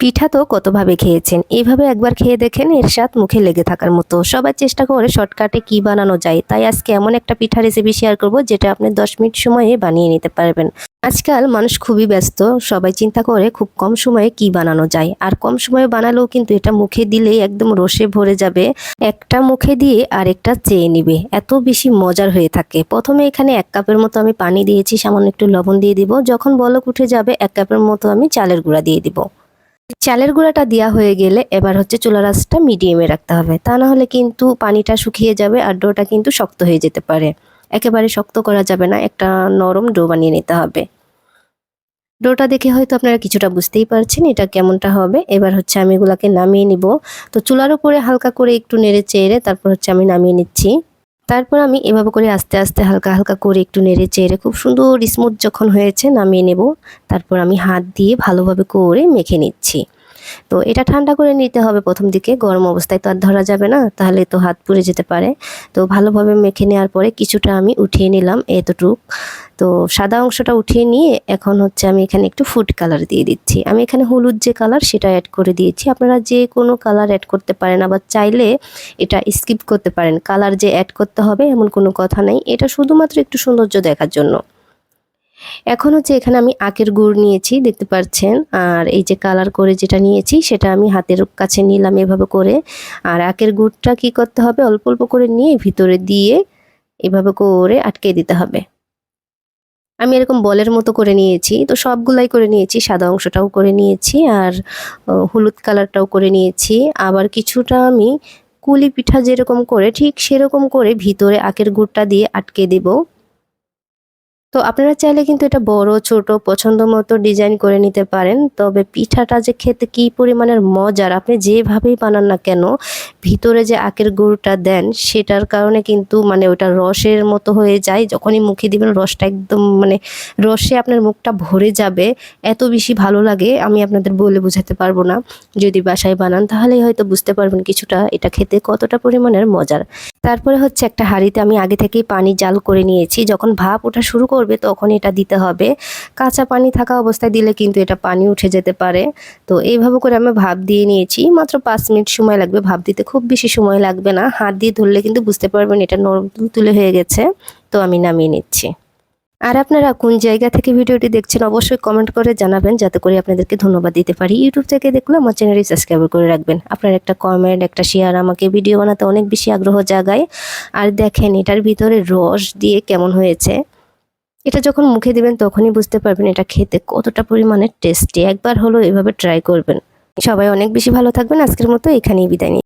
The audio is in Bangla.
পিঠা তো কতভাবে খেয়েছেন? এইভাবে একবার খেয়ে দেখেন এর স্বাদ মুখে লেগে থাকার মতো। সবাই চেষ্টা করে শর্টকাটে কি বানানো যায়। তাই আজকে এমন একটা পিঠা রেসিপি শেয়ার করব, যেটা আপনি দশ মিনিট সময়ে বানিয়ে নিতে পারবেন। আজকাল মানুষ খুবই ব্যস্ত, সবাই চিন্তা করে খুব কম সময়ে কি বানানো যায়। আর কম সময়ে বানালেও কিন্তু এটা মুখে দিলেই একদম রসে ভরে যাবে। একটা মুখে দিয়ে আরেকটা চেয়ে নিবে। এত বেশি মজার হয়ে থাকে। প্রথমে এখানে এক কাপের মতো আমি পানি দিয়েছি, সামান্য একটু লবণ দিয়ে দিব। যখন বলক উঠে যাবে, এক কাপের মতো আমি চালের গুঁড়া দিয়ে দিব। চালের গুঁড়াটা দেওয়া হয়ে গেলে এবার হচ্ছে চুলা রাসটা মিডিয়ামে রাখতে হবে। তা না হলে কিন্তু পানিটা শুকিয়ে যাবে আর ডোটা কিন্তু শক্ত হয়ে যেতে পারে। একেবারে শক্ত করা যাবে না, একটা নরম ডো বানিয়ে নিতে হবে। ডোটা দেখে হয়তো আপনারা কিছুটা বুঝতেই পারছেন এটা কেমনটা হবে। এবার হচ্ছে আমি এগুলাকে নামিয়ে নিব। তো চুলার উপরে হালকা করে একটু নেড়ে চেড়ে তারপর হচ্ছে আমি নামিয়ে নিচ্ছি। তারপর আমি এভাবে করে আস্তে আস্তে হালকা হালকা করে একটু নেড়ে চেড়ে খুব সুন্দর স্মুথ যখন হয়েছে নামিয়ে নেব। তারপর আমি হাত দিয়ে ভালোভাবে করে মেখে নিচ্ছি। তো এটা ঠান্ডা করে নিতে হবে প্রথম দিকে। গরম অবস্থায় তো আর ধরা যাবে না, তাহলে তো হাত পুড়ে যেতে পারে। তো ভালোভাবে মেখে নেওয়ার পরে কিছুটা আমি উঠিয়ে নিলাম এতটুক। তো সাদা অংশটা উঠিয়ে নিয়ে এখন হচ্ছে আমি এখানে একটু ফুড কালার দিয়ে দিচ্ছি। আমি এখানে হলুদ যে কালার সেটা অ্যাড করে দিয়েছি। আপনারা যে কোনো কালার অ্যাড করতে পারেন, আবার চাইলে এটা স্কিপ করতে পারেন। কালার যে অ্যাড করতে হবে এমন কোনো কথা নেই। এটা শুধুমাত্র একটু সৌন্দর্য দেখার জন্য। এখন হচ্ছে এখানে আমি আখের গুড় নিয়েছি, দেখতে পাচ্ছেন। আর এই যে কালার করে যেটা নিয়েছি, সেটা আমি হাতের কাছে নিলাম এভাবে করে। আর আখের গুড়টা কি করতে হবে? অল্প অল্প করে নিয়ে ভিতরে দিয়ে এভাবে করে আটকে দিতে হবে। আমি এরকম বলের মতো করে নিয়েছি। তো সবগুলাই করে নিয়েছি, সাদা অংশটাও করে নিয়েছি আর হলুদ কালারটাও করে নিয়েছি। আবার কিছুটা আমি কুলি পিঠা যেরকম করে, ঠিক সেরকম করে ভিতরে আখের গুড়টা দিয়ে আটকে দেবো। তো আপনারা চাইলে কিন্তু এটা বড়, ছোট পছন্দ মতো ডিজাইন করে নিতে পারেন। তবে পিঠাটা যে খেতে কি পরিমাণের মজার, আপনি যেভাবেই বানান না কেন ভিতরে যে আখের গুড়টা দেন, সেটার কারণে কিন্তু মানে ওটা রসের মতো হয়ে যায়। যখনই মুখে দিবেন, রসটা একদম মানে রসে আপনার মুখটা ভরে যাবে। এত বেশি ভালো লাগে, আমি আপনাদের বলে বোঝাতে পারব না। যদি বাসায় বানান, তাহলেই হয়তো বুঝতে পারবেন কিছুটা এটা খেতে কতটা পরিমাণের মজার। তারপরে হচ্ছে একটা হাঁড়িতে আমি আগে থেকেই পানি জাল করে নিয়েছি। যখন ভাপ ওঠা শুরু করবে, তখন এটা দিতে হবে। কাঁচা পানি থাকা অবস্থায় দিলে কিন্তু এটা পানি উঠে যেতে পারে। তো এইভাবে করে আমি ভাপ দিয়ে নিয়েছি। মাত্র পাঁচ মিনিট সময় লাগবে ভাপ দিতে খুব বেশি সময় লাগবে না। হাত দিয়ে ধরলে কিন্তু বুঝতে পারবেন এটা নরম তুলে হয়ে গেছে। তো আমি নামিয়ে নিচ্ছি। আর আপনারা কোন জায়গা থেকে ভিডিওটি দেখছেন অবশ্যই কমেন্ট করে জানাবেন যাতে করে আপনাদেরকে ধন্যবাদ দিতে পারি। ইউটিউব থেকে দেখলে আমার চ্যানেলটি সাবস্ক্রাইব করে রাখবেন। আপনার একটা কমেন্ট একটা শেয়ার আমাকে ভিডিও বানাতে অনেক বেশি আগ্রহ জাগায়। আর দেখেন এটার ভিতরে রস দিয়ে কেমন হয়েছে। এটা যখন মুখে দিবেন তখনই বুঝতে পারবেন এটা খেতে কতটা পরিমাণে টেস্টি একবার হলো এভাবে ট্রাই করবেন। সবাই অনেক বেশি ভালো থাকবেন। আজকের মতো এখানেই বিদায়